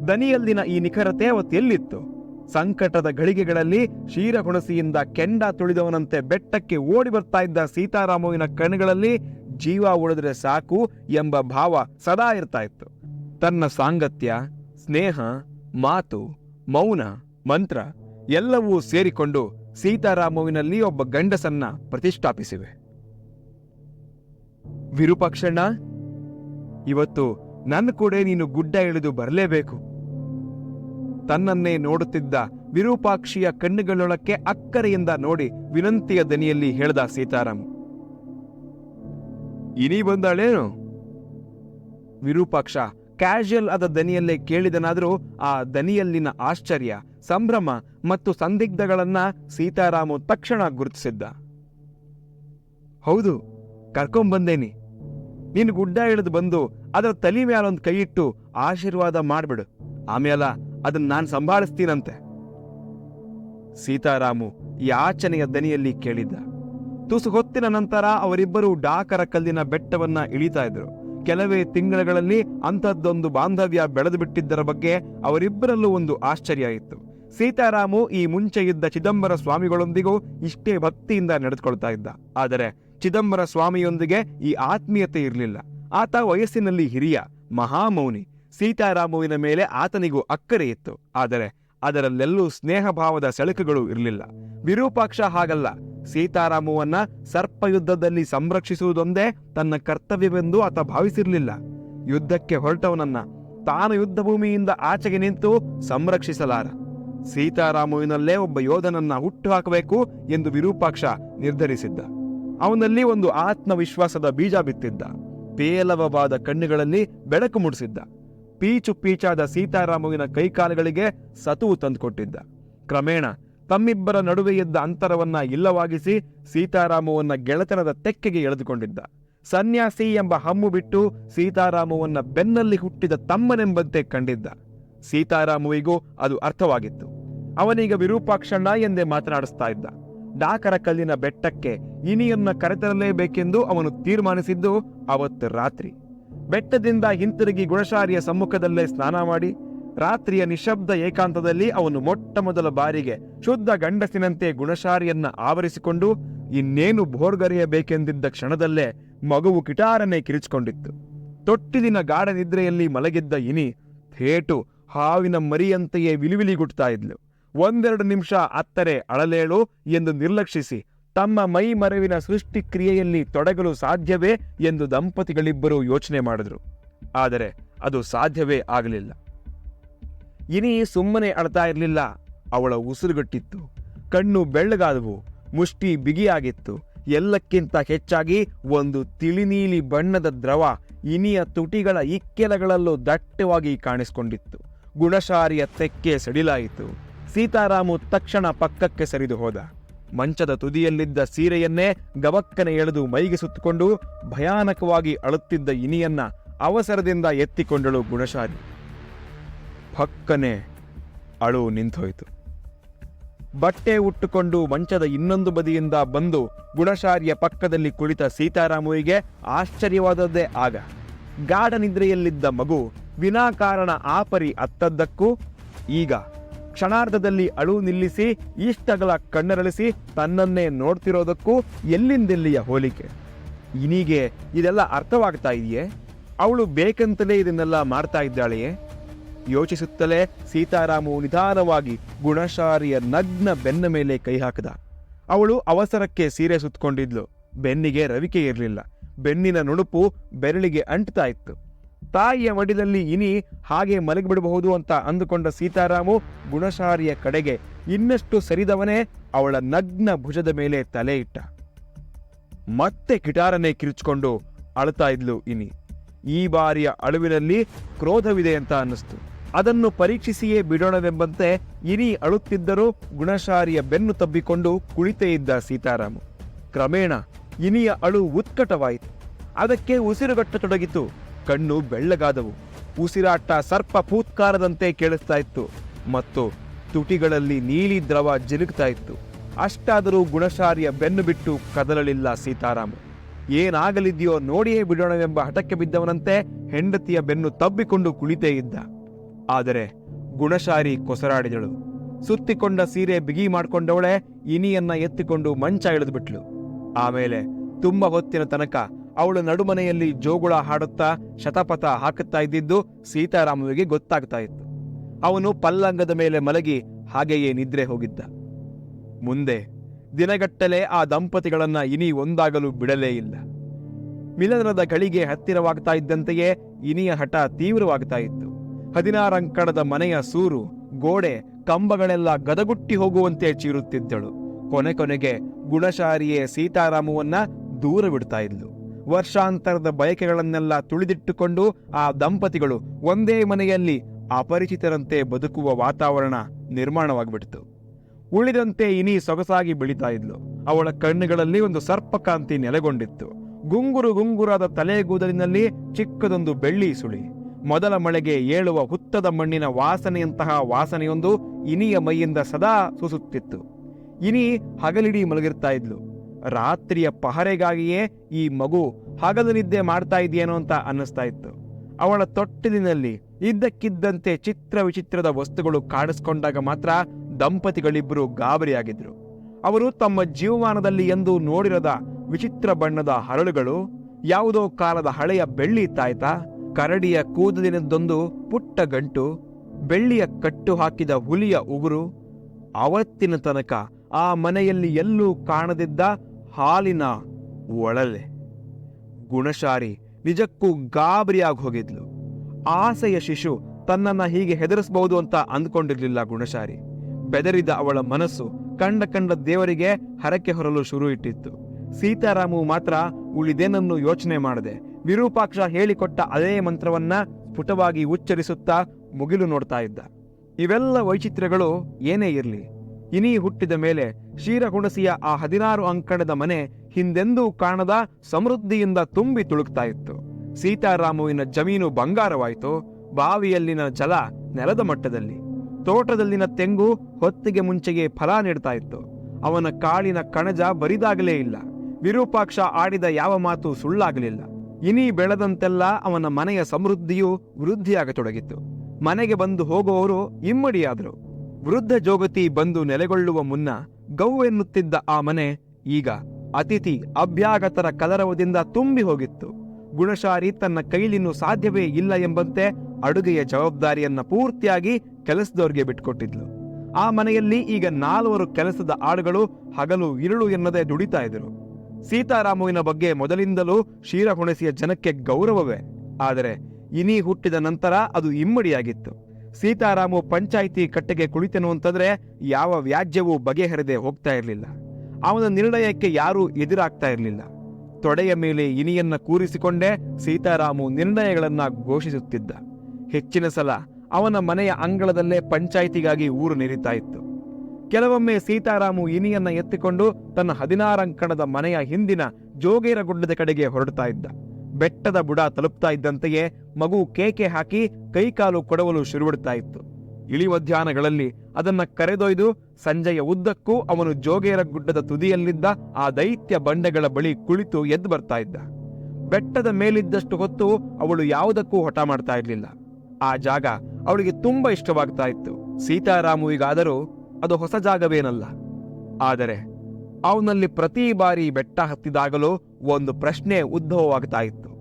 ದನಿಯಲ್ಲಿನ ಈ ನಿಖರತೆ ಅವತ್ತೆಲ್ಲಿತ್ತು? ಸಂಕಟದ ಗಳಿಗೆಗಳಲ್ಲಿ ಹುಣಸಿಯಿಂದ ಕೆಂಡ ತುಳಿದವನಂತೆ ಬೆಟ್ಟಕ್ಕೆ ಓಡಿ ಬರ್ತಾ ಇದ್ದ ಸೀತಾರಾಮುವಿನ ಕಣ್ಗಳಲ್ಲಿ ಜೀವ ಉಳಿದ್ರೆ ಸಾಕು ಎಂಬ ಭಾವ ಸದಾ ಇರ್ತಾ ಇತ್ತು. ತನ್ನ ಸಾಂಗತ್ಯ, ಸ್ನೇಹ, ಮಾತು, ಮೌನ, ಮಂತ್ರ ಎಲ್ಲವೂ ಸೇರಿಕೊಂಡು ಸೀತಾರಾಮುವಿನಲ್ಲಿ ಒಬ್ಬ ಗಂಡಸನ್ನ ಪ್ರತಿಷ್ಠಾಪಿಸಿವೆ. ವಿರೂಪಾಕ್ಷಣ್ಣ, ಇವತ್ತು ನನ್ನ ಕೂಡ ನೀನು ಗುಡ್ಡ ಇಳಿದು ಬರಲೇಬೇಕು. ತನ್ನನ್ನೇ ನೋಡುತ್ತಿದ್ದ ವಿರೂಪಾಕ್ಷಿಯ ಕಣ್ಣುಗಳೊಳಕ್ಕೆ ಅಕ್ಕರೆಯಿಂದ ನೋಡಿ ವಿನಂತಿಯ ದನಿಯಲ್ಲಿ ಹೇಳ್ದ ಸೀತಾರಾಮ್. ಇನಿ ಬಂದಾಳೇನು? ವಿರೂಪಾಕ್ಷ ಕ್ಯಾಶುಯಲ್ ಆದ ದನಿಯಲ್ಲೇ ಕೇಳಿದನಾದರೂ ಆ ದನಿಯಲ್ಲಿನ ಆಶ್ಚರ್ಯ, ಸಂಭ್ರಮ ಮತ್ತು ಸಂದಿಗ್ಧಗಳನ್ನ ಸೀತಾರಾಮು ತಕ್ಷಣ ಗುರುತಿಸಿದ್ದ. ಹೌದು ಕರ್ಕೊಂಬಂದೇನಿ ನೀನು ಗುಡ್ಡ ಇಳಿದು ಬಂದು ಅದರ ತಲೆ ಮ್ಯಾಲೊಂದು ಕೈ ಇಟ್ಟು ಆಶೀರ್ವಾದ ಮಾಡ್ಬಿಡು. ಆಮೇಲ ಅದನ್ನ ನಾನು ಸಂಭಾಳಿಸ್ತೀನಂತೆ. ಸೀತಾರಾಮು ಯಾಚನೆಯ ದನಿಯಲ್ಲಿ ಕೇಳಿದ್ದ. ತುಸು ಹೊತ್ತಿನ ನಂತರ ಅವರಿಬ್ಬರು ಡಾಕರ ಕಲ್ಲಿನ ಬೆಟ್ಟವನ್ನ ಇಳಿತಾ ಇದ್ರು. ಕೆಲವೇ ತಿಂಗಳುಗಳಲ್ಲಿ ಅಂಥದ್ದೊಂದು ಬಾಂಧವ್ಯ ಬೆಳೆದು ಬಿಟ್ಟಿದ್ದರ ಬಗ್ಗೆ ಅವರಿಬ್ಬರಲ್ಲೂ ಒಂದು ಆಶ್ಚರ್ಯ ಇತ್ತು. ಸೀತಾರಾಮು ಈ ಮುಂಚೆ ಇದ್ದ ಚಿದಂಬರ ಸ್ವಾಮಿಗಳೊಂದಿಗೂ ಇಷ್ಟೇ ಭಕ್ತಿಯಿಂದ ನಡೆದುಕೊಳ್ತಾ ಇದ್ದ. ಆದರೆ ಚಿದಂಬರ ಸ್ವಾಮಿಯೊಂದಿಗೆ ಈ ಆತ್ಮೀಯತೆ ಇರಲಿಲ್ಲ. ಆತ ವಯಸ್ಸಿನಲ್ಲಿ ಹಿರಿಯ, ಮಹಾಮೌನಿ. ಸೀತಾರಾಮುವಿನ ಮೇಲೆ ಆತನಿಗೂ ಅಕ್ಕರೆ ಇತ್ತು. ಆದರೆ ಅದರಲ್ಲೆಲ್ಲೂ ಸ್ನೇಹಭಾವದ ಸೆಳಕುಗಳು ಇರಲಿಲ್ಲ. ವಿರೂಪಾಕ್ಷ ಹಾಗಲ್ಲ. ಸೀತಾರಾಮುವನ್ನ ಸರ್ಪಯುದ್ಧದಲ್ಲಿ ಸಂರಕ್ಷಿಸುವುದೊಂದೇ ತನ್ನ ಕರ್ತವ್ಯವೆಂದು ಆತ ಭಾವಿಸಿರಲಿಲ್ಲ. ಯುದ್ಧಕ್ಕೆ ಹೊರಟವನನ್ನ ತಾನು ಯುದ್ಧ ಭೂಮಿಯಿಂದ ಆಚೆಗೆ ನಿಂತು ಸಂರಕ್ಷಿಸಲಾರ. ಸೀತಾರಾಮುವಿನಲ್ಲೇ ಒಬ್ಬ ಯೋಧನನ್ನ ಹುಟ್ಟು ಹಾಕಬೇಕು ಎಂದು ವಿರೂಪಾಕ್ಷ ನಿರ್ಧರಿಸಿದ್ದ. ಅವನಲ್ಲಿ ಒಂದು ಆತ್ಮವಿಶ್ವಾಸದ ಬೀಜ ಬಿತ್ತಿದ್ದ. ಪೇಲವವಾದ ಕಣ್ಣುಗಳಲ್ಲಿ ಬೆಳಕು ಮೂಡಿಸಿದ್ದ. ಪೀಚು ಪೀಚಾದ ಸೀತಾರಾಮುವಿನ ಕೈಕಾಲುಗಳಿಗೆ ಸತುವು ತಂದುಕೊಟ್ಟಿದ್ದ. ಕ್ರಮೇಣ ತಮ್ಮಿಬ್ಬರ ನಡುವೆ ಇದ್ದ ಅಂತರವನ್ನ ಇಲ್ಲವಾಗಿಸಿ ಸೀತಾರಾಮುವನ್ನ ಗೆಳೆತನದ ತೆಕ್ಕೆಗೆ ಎಳೆದುಕೊಂಡಿದ್ದ. ಸನ್ಯಾಸಿ ಎಂಬ ಹಮ್ಮು ಬಿಟ್ಟು ಸೀತಾರಾಮುವನ್ನ ಬೆನ್ನಲ್ಲಿ ಹುಟ್ಟಿದ ತಮ್ಮನೆಂಬಂತೆ ಕಂಡಿದ್ದ. ಸೀತಾರಾಮುವಿಗೂ ಅದು ಅರ್ಥವಾಗಿತ್ತು. ಅವನೀಗ ವಿರೂಪಾಕ್ಷಣ್ಣ ಎಂದೇ ಮಾತನಾಡಿಸ್ತಾ ಇದ್ದ. ಡಾಕರ ಕಲ್ಲಿನ ಬೆಟ್ಟಕ್ಕೆ ಇನಿಯನ್ನ ಕರೆತರಲೇಬೇಕೆಂದು ಅವನು ತೀರ್ಮಾನಿಸಿದ್ದು ಅವತ್ತು ರಾತ್ರಿ. ಬೆಟ್ಟದಿಂದ ಹಿಂತಿರುಗಿ ಗುಣಶಾರಿಯ ಸಮ್ಮುಖದಲ್ಲೇ ಸ್ನಾನ ಮಾಡಿ, ರಾತ್ರಿಯ ನಿಶಬ್ದ ಏಕಾಂತದಲ್ಲಿ ಅವನು ಮೊಟ್ಟ ಮೊದಲ ಬಾರಿಗೆ ಶುದ್ಧ ಗಂಡಸಿನಂತೆ ಗುಣಶಾರಿಯನ್ನ ಆವರಿಸಿಕೊಂಡು ಇನ್ನೇನು ಭೋರ್ಗರೆಯಬೇಕೆಂದಿದ್ದ ಕ್ಷಣದಲ್ಲೇ ಮಗುವು ಕಿಟಾರನೆ ಕಿರಿಚಿಕೊಂಡಿತ್ತು. ತೊಟ್ಟಿದಿನ ಗಾಢ ನಿದ್ರೆಯಲ್ಲಿ ಮಲಗಿದ್ದ ಇನಿ ಥೇಟು ಹಾವಿನ ಮರಿಯಂತೆಯೇ ವಿಲಿವಿಲಿಗುಟ್ತಾ ಇದ್ಲು. ಒಂದೆರಡು ನಿಮಿಷ ಅತ್ತರೆ ಅಳಲೇಳು ಎಂದು ನಿರ್ಲಕ್ಷಿಸಿ, ತಮ್ಮ ಮೈ ಮರವಿನ ಸೃಷ್ಟಿ ಕ್ರಿಯೆಯಲ್ಲಿ ತೊಡಗಲು ಸಾಧ್ಯವೇ ಎಂದು ದಂಪತಿಗಳಿಬ್ಬರೂ ಯೋಚನೆ ಮಾಡಿದ್ರು. ಆದರೆ ಅದು ಸಾಧ್ಯವೇ ಆಗಲಿಲ್ಲ. ಇನಿ ಸುಮ್ಮನೆ ಅಳ್ತಾ ಇರಲಿಲ್ಲ. ಅವಳ ಉಸಿರುಗಟ್ಟಿತ್ತು. ಕಣ್ಣು ಬೆಳ್ಳಗಾದವು. ಮುಷ್ಟಿ ಬಿಗಿಯಾಗಿತ್ತು. ಎಲ್ಲಕ್ಕಿಂತ ಹೆಚ್ಚಾಗಿ ಒಂದು ತಿಳಿನೀಲಿ ಬಣ್ಣದ ದ್ರವ ಇನಿಯ ತುಟಿಗಳ ಇಕ್ಕೆಲಗಳಲ್ಲೂ ದಟ್ಟವಾಗಿ ಕಾಣಿಸಿಕೊಂಡಿತ್ತು. ಗುಣಶಾರಿಯ ತೆಕ್ಕೆ ಸಡಿಲಾಯಿತು. ಸೀತಾರಾಮು ತಕ್ಷಣ ಪಕ್ಕಕ್ಕೆ ಸರಿದು ಹೋದ. ಮಂಚದ ತುದಿಯಲ್ಲಿದ್ದ ಸೀರೆಯನ್ನೇ ಗವಕ್ಕನೆ ಎಳೆದು ಮೈಗೆ ಸುತ್ತಕೊಂಡು ಭಯಾನಕವಾಗಿ ಅಳುತ್ತಿದ್ದ ಇನಿಯನ್ನ ಅವಸರದಿಂದ ಎತ್ತಿಕೊಂಡಳು ಗುಣಶಾರಿ. ಪಕ್ಕನೆ ಅಳು ನಿಂತೋಯ್ತು. ಬಟ್ಟೆ ಉಟ್ಟುಕೊಂಡು ಮಂಚದ ಇನ್ನೊಂದು ಬದಿಯಿಂದ ಬಂದು ಗುಣಶಾರಿಯ ಪಕ್ಕದಲ್ಲಿ ಕುಳಿತ ಸೀತಾರಾಮುವಿಗೆ ಆಶ್ಚರ್ಯವಾದದ್ದೇ ಆಗ. ಗಾಢ ನಿದ್ರೆಯಲ್ಲಿದ್ದ ಮಗು ವಿನಾಕಾರಣ ಆಪರಿ ಅತ್ತದ್ದಕ್ಕೂ ಈಗ ಕ್ಷಣಾರ್ಧದಲ್ಲಿ ಅಳು ನಿಲ್ಲಿಸಿ ಇಷ್ಟಗಳ ಕಣ್ಣರಳಿಸಿ ತನ್ನನ್ನೇ ನೋಡ್ತಿರೋದಕ್ಕೂ ಎಲ್ಲಿಂದೆಲ್ಲಿಯ ಹೋಲಿಕೆ? ಇನಿಗೆ ಇದೆಲ್ಲ ಅರ್ಥವಾಗ್ತಾ ಇದೆಯೇ? ಅವಳು ಬೇಕಂತಲೇ ಇದನ್ನೆಲ್ಲ ಮಾಡ್ತಾ ಇದ್ದಾಳೆಯೇ? ಯೋಚಿಸುತ್ತಲೇ ಸೀತಾರಾಮು ನಿಧಾನವಾಗಿ ಗುಣಶಾರಿಯ ನಗ್ನ ಬೆನ್ನ ಮೇಲೆ ಕೈ ಹಾಕಿದ. ಅವಳು ಅವಸರಕ್ಕೆ ಸೀರೆ ಸುತ್ತಕೊಂಡಿದ್ಲು ಬೆನ್ನಿಗೆ ರವಿಕೆ ಇರಲಿಲ್ಲ. ಬೆನ್ನಿನ ನುಣುಪು ಬೆರಳಿಗೆ ಅಂಟ್ತಾ ಇತ್ತು. ತಾಯಿಯ ಮಡಿಲಲ್ಲಿ ಇನಿ ಹಾಗೆ ಮಲಗಿಬಿಡಬಹುದು ಅಂತ ಅಂದುಕೊಂಡ ಸೀತಾರಾಮು ಗುಣಶಾರಿಯ ಕಡೆಗೆ ಇನ್ನಷ್ಟು ಸರಿದವನೇ ಅವಳ ನಗ್ನ ಭುಜದ ಮೇಲೆ ತಲೆ ಇಟ್ಟ. ಮತ್ತೆ ಕಿಟಾರನೆ ಕಿರುಚಿಕೊಂಡು ಅಳ್ತಾ ಇದ್ಲು ಇನಿ. ಈ ಬಾರಿಯ ಅಳುವಿನಲ್ಲಿ ಕ್ರೋಧವಿದೆ ಅಂತ ಅನ್ನಿಸ್ತು. ಅದನ್ನು ಪರೀಕ್ಷಿಸಿಯೇ ಬಿಡೋಣವೆಂಬಂತೆ ಇನಿ ಅಳುತ್ತಿದ್ದರೂ ಗುಣಶಾರಿಯ ಬೆನ್ನು ತಬ್ಬಿಕೊಂಡು ಕುಳಿತೇ ಇದ್ದ ಸೀತಾರಾಮು. ಕ್ರಮೇಣ ಇನಿಯ ಅಳು ಉತ್ಕಟವಾಯಿತು. ಅದಕ್ಕೆ ಉಸಿರುಗಟ್ಟತೊಡಗಿತು. ಕಣ್ಣು ಬೆಳ್ಳಗಾದವು. ಉಸಿರಾಟ ಸರ್ಪ ಪೂತ್ಕಾರದಂತೆ ಕೇಳಿಸ್ತಾ ಇತ್ತು ಮತ್ತು ತುಟಿಗಳಲ್ಲಿ ನೀಲಿ ದ್ರವ ಜಿನುಗ್ತಾ ಇತ್ತು. ಅಷ್ಟಾದರೂ ಗುಣಶಾರಿಯ ಬೆನ್ನು ಬಿಟ್ಟು ಕದಲಲಿಲ್ಲ ಸೀತಾರಾಮ. ಏನಾಗಲಿದೆಯೋ ನೋಡಿಯೇ ಬಿಡೋಣವೆಂಬ ಹಠಕ್ಕೆ ಬಿದ್ದವನಂತೆ ಹೆಂಡತಿಯ ಬೆನ್ನು ತಬ್ಬಿಕೊಂಡು ಕುಳಿತೇ ಇದ್ದ. ಆದರೆ ಗುಣಶಾರಿ ಕೊಸರಾಡಿದಳು. ಸುತ್ತಿಕೊಂಡ ಸೀರೆ ಬಿಗಿ ಮಾಡಿಕೊಂಡವಳೆ, ಇನಿಯನ್ನ ಎತ್ತಿಕೊಂಡು ಮಂಚ ಇಳಿದುಬಿಟ್ಲು ಆಮೇಲೆ ತುಂಬ ಹೊತ್ತಿನ ತನಕ ಅವಳು ನಡುಮನೆಯಲ್ಲಿ ಜೋಗುಳ ಹಾಡುತ್ತಾ ಶತಪಥ ಹಾಕುತ್ತಾ ಇದ್ದಿದ್ದು ಸೀತಾರಾಮುವಿಗೆ ಗೊತ್ತಾಗ್ತಾ ಇತ್ತು. ಅವನು ಪಲ್ಲಂಗದ ಮೇಲೆ ಮಲಗಿ ಹಾಗೆಯೇ ನಿದ್ರೆ ಹೋಗಿದ್ದ. ಮುಂದೆ ದಿನಗಟ್ಟಲೆ ಆ ದಂಪತಿಗಳನ್ನ ಇನಿ ಒಂದಾಗಲು ಬಿಡಲೇ ಇಲ್ಲ. ಮಿಲನದ ಗಳಿಗೆ ಹತ್ತಿರವಾಗ್ತಾ ಇದ್ದಂತೆಯೇ ಇನಿಯ ಹಠ ತೀವ್ರವಾಗ್ತಾ ಇತ್ತು. ಹದಿನಾರಂಕಣದ ಮನೆಯ ಸೂರು, ಗೋಡೆ, ಕಂಬಗಳೆಲ್ಲ ಗದಗುಟ್ಟಿ ಹೋಗುವಂತೆ ಚೀರುತ್ತಿದ್ದಳು. ಕೊನೆ ಕೊನೆಗೆ ಗುಣಶಾರಿಯೇ ಸೀತಾರಾಮುವನ್ನ ದೂರ ಬಿಡ್ತಾ ಇದ್ಲು. ವರ್ಷಾಂತರದ ಬಯಕೆಗಳನ್ನೆಲ್ಲ ತುಳಿದಿಟ್ಟುಕೊಂಡು ಆ ದಂಪತಿಗಳು ಒಂದೇ ಮನೆಯಲ್ಲಿ ಅಪರಿಚಿತರಂತೆ ಬದುಕುವ ವಾತಾವರಣ ನಿರ್ಮಾಣವಾಗಿಬಿಡ್ತು ಉಳಿದಂತೆ ಇನಿ ಸೊಗಸಾಗಿ ಬೆಳೀತಾ ಇದ್ಲು. ಅವಳ ಕಣ್ಣುಗಳಲ್ಲಿ ಒಂದು ಸರ್ಪಕಾಂತಿ ನೆಲೆಗೊಂಡಿತ್ತು. ಗುಂಗುರು ಗುಂಗುರಾದ ತಲೆಗೂದಲಿನಲ್ಲಿ ಚಿಕ್ಕದೊಂದು ಬೆಳ್ಳಿ ಸುಳಿ. ಮೊದಲ ಮಳೆಗೆ ಏಳುವ ಹುತ್ತದ ಮಣ್ಣಿನ ವಾಸನೆಯಂತಹ ವಾಸನೆಯೊಂದು ಇನಿಯ ಮೈಯಿಂದ ಸದಾ ಸೂಸುತ್ತಿತ್ತು. ಇನಿ ಹಗಲಿಡೀ ಮಲಗಿರ್ತಾ ಇದ್ಲು. ರಾತ್ರಿಯ ಪಹರೆಗಾಗಿಯೇ ಈ ಮಗು ಹಗಲು ನಿದ್ದೆ ಮಾಡ್ತಾ ಇದೆಯೇನೋ ಅಂತ ಅನ್ನಿಸ್ತಾ ಇತ್ತು. ಅವಳ ತೊಟ್ಟಿಲಿನಲ್ಲಿ ಇದ್ದಕ್ಕಿದ್ದಂತೆ ಚಿತ್ರ ವಿಚಿತ್ರದ ವಸ್ತುಗಳು ಕಾಣಿಸ್ಕೊಂಡಾಗ ಮಾತ್ರ ದಂಪತಿಗಳಿಬ್ಬರು ಗಾಬರಿಯಾಗಿದ್ರು. ಅವರು ತಮ್ಮ ಜೀವಮಾನದಲ್ಲಿ ಎಂದು ನೋಡಿರದ ವಿಚಿತ್ರ ಬಣ್ಣದ ಹರಳುಗಳು, ಯಾವುದೋ ಕಾಲದ ಹಳೆಯ ಬೆಳ್ಳಿ ತಾಯ್ತ, ಕರಡಿಯ ಕೂದಲಿನದ್ದೊಂದು ಪುಟ್ಟ ಗಂಟು, ಬೆಳ್ಳಿಯ ಕಟ್ಟು ಹಾಕಿದ ಹುಲಿಯ ಉಗುರು ಅವತ್ತಿನ ತನಕ ಆ ಮನೆಯಲ್ಲಿ ಎಲ್ಲೂ ಕಾಣದಿದ್ದ ಹಾಲಿನ ಒಳಲೆ. ಗುಣಶಾರಿ ನಿಜಕ್ಕೂ ಗಾಬರಿಯಾಗಿ ಹೋಗಿದ್ಲು. ಆಸೆಯ ಶಿಶು ತನ್ನನ್ನ ಹೀಗೆ ಹೆದರಿಸಬಹುದು ಅಂತ ಅಂದ್ಕೊಂಡಿರ್ಲಿಲ್ಲ ಗುಣಶಾರಿ. ಬೆದರಿದ ಅವಳ ಮನಸ್ಸು ಕಂಡ ಕಂಡ ದೇವರಿಗೆ ಹರಕೆ ಹೊರಲು ಶುರು ಇಟ್ಟಿತ್ತು. ಸೀತಾರಾಮು ಮಾತ್ರ ಉಳಿದೇನನ್ನು ಯೋಚನೆ ಮಾಡದೆ ವಿರೂಪಾಕ್ಷ ಹೇಳಿಕೊಟ್ಟ ಅದೇ ಮಂತ್ರವನ್ನ ಸ್ಫುಟವಾಗಿ ಉಚ್ಚರಿಸುತ್ತಾ ಮುಗಿಲು ನೋಡ್ತಾ ಇದ್ದ. ಇವೆಲ್ಲ ವೈಚಿತ್ರ್ಯಗಳು ಏನೇ ಇರಲಿ. ಇನಿ ಹುಟ್ಟಿದ ಮೇಲೆ ಶೀರಹುಣಸಿಯ ಆ ಹದಿನಾರು ಅಂಕಣದ ಮನೆ ಹಿಂದೆಂದೂ ಕಾಣದ ಸಮೃದ್ಧಿಯಿಂದ ತುಂಬಿ ತುಳುಕ್ತಾ ಇತ್ತು. ಸೀತಾರಾಮುವಿನ ಜಮೀನು ಬಂಗಾರವಾಯಿತು. ಬಾವಿಯಲ್ಲಿನ ಜಲ ನೆಲದ ಮಟ್ಟದಲ್ಲಿ. ತೋಟದಲ್ಲಿನ ತೆಂಗು ಹೊತ್ತಿಗೆ ಮುಂಚೆಗೆ ಫಲ ನೀಡ್ತಾ ಇತ್ತು. ಅವನ ಕಾಳಿನ ಕಣಜ ಬರಿದಾಗಲೇ ಇಲ್ಲ. ವಿರೂಪಾಕ್ಷ ಆಡಿದ ಯಾವ ಮಾತು ಸುಳ್ಳಾಗಲಿಲ್ಲ. ಇನಿ ಬೆಳೆದಂತೆಲ್ಲ ಅವನ ಮನೆಯ ಸಮೃದ್ಧಿಯು ವೃದ್ಧಿಯಾಗತೊಡಗಿತ್ತು. ಮನೆಗೆ ಬಂದು ಹೋಗುವವರು ಇಮ್ಮಡಿಯಾದರು. ವೃದ್ಧ ಜೋಗತಿ ಬಂದು ನೆಲೆಗೊಳ್ಳುವ ಮುನ್ನ ಗೌ ಎನ್ನುತ್ತಿದ್ದ ಆ ಮನೆ ಈಗ ಅತಿಥಿ ಅಭ್ಯಾಗತರ ಕಲರವದಿಂದ ತುಂಬಿ ಹೋಗಿತ್ತು. ಗುಣಶಾರಿ ತನ್ನ ಕೈಲಿನ್ನು ಸಾಧ್ಯವೇ ಇಲ್ಲ ಎಂಬಂತೆ ಅಡುಗೆಯ ಜವಾಬ್ದಾರಿಯನ್ನ ಪೂರ್ತಿಯಾಗಿ ಕೆಲಸದವ್ರಿಗೆ ಬಿಟ್ಕೊಟ್ಟಿದ್ಲು. ಆ ಮನೆಯಲ್ಲಿ ಈಗ ನಾಲ್ವರು ಕೆಲಸದ ಆಳುಗಳು ಹಗಲು ಇರುಳು ಎನ್ನದೆ ದುಡಿತಾ ಇದ್ರು ಸೀತಾರಾಮುವಿನ ಬಗ್ಗೆ ಮೊದಲಿಂದಲೂ ಕ್ಷೀರಹುಣಸಿಯ ಜನಕ್ಕೆ ಗೌರವವೇ. ಆದರೆ ಇನಿ ಹುಟ್ಟಿದ ನಂತರ ಅದು ಇಮ್ಮಡಿಯಾಗಿತ್ತು. ಸೀತಾರಾಮು ಪಂಚಾಯಿತಿ ಕಟ್ಟೆಗೆ ಕುಳಿತನು ಅಂತಂದ್ರೆ ಯಾವ ವ್ಯಾಜ್ಯವೂ ಬಗೆಹರಿದೆ ಹೋಗ್ತಾ ಇರಲಿಲ್ಲ. ಅವನ ನಿರ್ಣಯಕ್ಕೆ ಯಾರೂ ಎದುರಾಗ್ತಾ ಇರಲಿಲ್ಲ. ತೊಡೆಯ ಮೇಲೆ ಇನಿಯನ್ನ ಕೂರಿಸಿಕೊಂಡೇ ಸೀತಾರಾಮು ನಿರ್ಣಯಗಳನ್ನ ಘೋಷಿಸುತ್ತಿದ್ದ. ಹೆಚ್ಚಿನ ಸಲ ಅವನ ಮನೆಯ ಅಂಗಳದಲ್ಲೇ ಪಂಚಾಯಿತಿಗಾಗಿ ಊರು ನೆರೀತಾ ಇತ್ತು. ಕೆಲವೊಮ್ಮೆ ಸೀತಾರಾಮು ಇನಿಯನ್ನ ಎತ್ತಿಕೊಂಡು ತನ್ನ ಹದಿನಾರಂಕಣದ ಮನೆಯ ಹಿಂದಿನ ಜೋಗೇರಗುಡ್ಡದ ಕಡೆಗೆ ಹೊರಡ್ತಾ ಇದ್ದ. ಬೆಟ್ಟದ ಬುಡ ತಲುಪ್ತಾ ಇದ್ದಂತೆಯೇ ಮಗು ಕೇಕೆ ಹಾಕಿ ಕೈಕಾಲು ಕೊಡವಲು ಶುರುವಿಡ್ತಾ ಇತ್ತು. ಇಳಿ ಮಧ್ಯಾಹ್ನಗಳಲ್ಲಿ ಅದನ್ನ ಕರೆದೊಯ್ದು ಸಂಜೆಯ ಉದ್ದಕ್ಕೂ ಅವನು ಜೋಗೇರ ಗುಡ್ಡದ ತುದಿಯಲ್ಲಿದ್ದ ಆ ದೈತ್ಯ ಬಂಡೆಗಳ ಬಳಿ ಕುಳಿತು ಎದ್ದು ಬರ್ತಾ ಇದ್ದ. ಬೆಟ್ಟದ ಮೇಲಿದ್ದಷ್ಟು ಹೊತ್ತು ಅವಳು ಯಾವುದಕ್ಕೂ ಹಠ ಮಾಡ್ತಾ ಇರಲಿಲ್ಲ. ಆ ಜಾಗ ಅವಳಿಗೆ ತುಂಬಾ ಇಷ್ಟವಾಗ್ತಾ ಇತ್ತು. ಸೀತಾರಾಮುವಿಗಾದರೂ ಅದು ಹೊಸ ಜಾಗವೇನಲ್ಲ. ಆದರೆ ಅವನಲ್ಲಿ ಪ್ರತಿ ಬಾರಿ ಬೆಟ್ಟ ಹತ್ತಿದಾಗಲೂ ಒಂದು ಪ್ರಶ್ನೆ ಉದ್ಭವವಾಗ್ತಾ ಇತ್ತು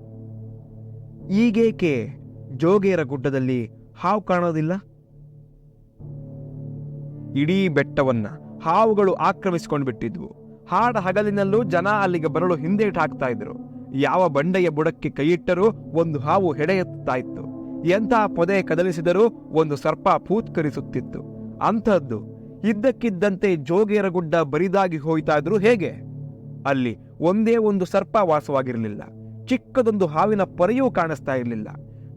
ಈಗೇಕೆ ಜೋಗೇರ ಗುಡ್ಡದಲ್ಲಿ ಹಾವು ಕಾಣೋದಿಲ್ಲ? ಇಡೀ ಬೆಟ್ಟವನ್ನ ಹಾವುಗಳು ಆಕ್ರಮಿಸಿಕೊಂಡು ಬಿಟ್ಟಿದ್ವು. ಹಾಡ ಹಗಲಿನಲ್ಲೂ ಜನ ಅಲ್ಲಿಗೆ ಬರಲು ಹಿಂದೇಟು ಹಾಕ್ತಾ ಇದ್ರು ಯಾವ ಬಂಡೆಯ ಬುಡಕ್ಕೆ ಕೈಯಿಟ್ಟರೂ ಒಂದು ಹಾವು ಹೆಡೆಯುತ್ತಾ ಇತ್ತು ಎಂಥ ಪೊದೆ ಕದಲಿಸಿದರೂ ಒಂದು ಸರ್ಪ ಪೂತ್ಕರಿಸುತ್ತಿತ್ತು. ಅಂಥದ್ದು ಇದ್ದಕ್ಕಿದ್ದಂತೆ ಜೋಗೇರಗುಡ್ಡ ಬರಿದಾಗಿ ಹೋಯ್ತಾ ಇದ್ರು ಹೇಗೆ? ಅಲ್ಲಿ ಒಂದೇ ಒಂದು ಸರ್ಪ ವಾಸವಾಗಿರಲಿಲ್ಲ. ಚಿಕ್ಕದೊಂದು ಹಾವಿನ ಪೊರೆಯೂ ಕಾಣಿಸ್ತಾ ಇರಲಿಲ್ಲ.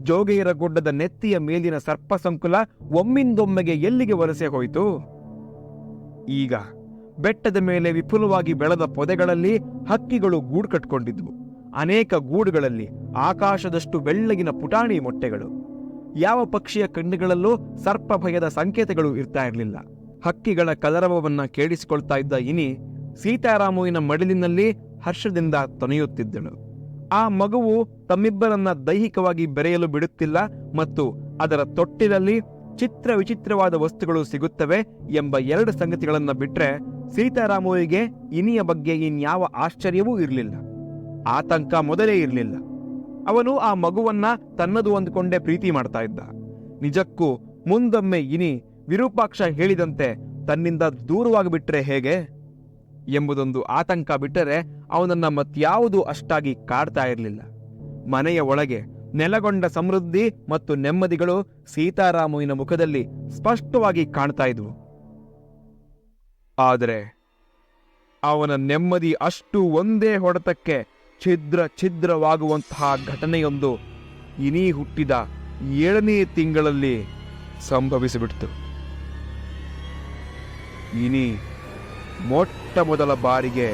ಜೋಗೇರ ಗುಡ್ಡದ ನೆತ್ತಿಯ ಮೇಲಿನ ಸರ್ಪ ಸಂಕುಲ ಒಮ್ಮಿಂದೊಮ್ಮೆಗೆ ಎಲ್ಲಿಗೆ ವಲಸೆ ಹೋಯಿತು? ಈಗ ಬೆಟ್ಟದ ಮೇಲೆ ವಿಪುಲವಾಗಿ ಬೆಳೆದ ಪೊದೆಗಳಲ್ಲಿ ಹಕ್ಕಿಗಳು ಗೂಡು ಕಟ್ಕೊಂಡಿದ್ವು. ಅನೇಕ ಗೂಡುಗಳಲ್ಲಿ ಆಕಾಶದಷ್ಟು ಬೆಳ್ಳಗಿನ ಪುಟಾಣಿ ಮೊಟ್ಟೆಗಳು. ಯಾವ ಪಕ್ಷಿಯ ಕಣ್ಣುಗಳಲ್ಲೂ ಸರ್ಪ ಭಯದ ಸಂಕೇತಗಳು ಇರ್ತಾ ಇರಲಿಲ್ಲ. ಹಕ್ಕಿಗಳ ಕಲರವವನ್ನು ಕೇಳಿಸಿಕೊಳ್ತಾ ಇದ್ದ ಇನಿ ಸೀತಾರಾಮುವಿನ ಮಡಿಲಿನಲ್ಲಿ ಹರ್ಷದಿಂದ ತೊನೆಯುತ್ತಿದ್ದಳು ಆ ಮಗುವು ತಮ್ಮಿಬ್ಬರನ್ನ ದೈಹಿಕವಾಗಿ ಬೆರೆಯಲು ಬಿಡುತ್ತಿಲ್ಲ ಮತ್ತು ಅದರ ತೊಟ್ಟಿನಲ್ಲಿ ಚಿತ್ರ ವಿಚಿತ್ರವಾದ ವಸ್ತುಗಳು ಸಿಗುತ್ತವೆ ಎಂಬ ಎರಡು ಸಂಗತಿಗಳನ್ನು ಬಿಟ್ಟರೆ ಸೀತಾರಾಮುವಿಗೆ ಇನಿಯ ಬಗ್ಗೆ ಇನ್ಯಾವ ಆಶ್ಚರ್ಯವೂ ಇರಲಿಲ್ಲ. ಆತಂಕ ಮೊದಲೇ ಇರಲಿಲ್ಲ. ಅವನು ಆ ಮಗುವನ್ನ ತನ್ನದು ಅಂದುಕೊಂಡೇ ಪ್ರೀತಿ ಮಾಡ್ತಾ ಇದ್ದ. ನಿಜಕ್ಕೂ ಮುಂದೊಮ್ಮೆ ಇನಿ ವಿರೂಪಾಕ್ಷ ಹೇಳಿದಂತೆ ತನ್ನಿಂದ ದೂರವಾಗಿಬಿಟ್ರೆ ಹೇಗೆ ಎಂಬುದೊಂದು ಆತಂಕ ಬಿಟ್ಟರೆ ಅವನನ್ನು ಮತ್ಯಾವುದೂ ಅಷ್ಟಾಗಿ ಕಾಡ್ತಾ ಇರಲಿಲ್ಲ. ಮನೆಯ ಒಳಗೆ ನೆಲಗೊಂಡ ಸಮೃದ್ಧಿ ಮತ್ತು ನೆಮ್ಮದಿಗಳು ಸೀತಾರಾಮುವಿನ ಮುಖದಲ್ಲಿ ಸ್ಪಷ್ಟವಾಗಿ ಕಾಣ್ತಾ ಇದ್ವು. ಆದರೆ ಅವನ ನೆಮ್ಮದಿ ಅಷ್ಟು ಒಂದೇ ಹೊಡೆತಕ್ಕೆ ಛಿದ್ರ ಛಿದ್ರವಾಗುವಂತಹ ಘಟನೆಯೊಂದು ಇನಿ ಹುಟ್ಟಿದ ಏಳನೇ ತಿಂಗಳಲ್ಲಿ ಸಂಭವಿಸಿಬಿಡ್ತು. ಇನಿ ಮೊಟ್ಟ ಮೊದಲ ಬಾರಿಗೆ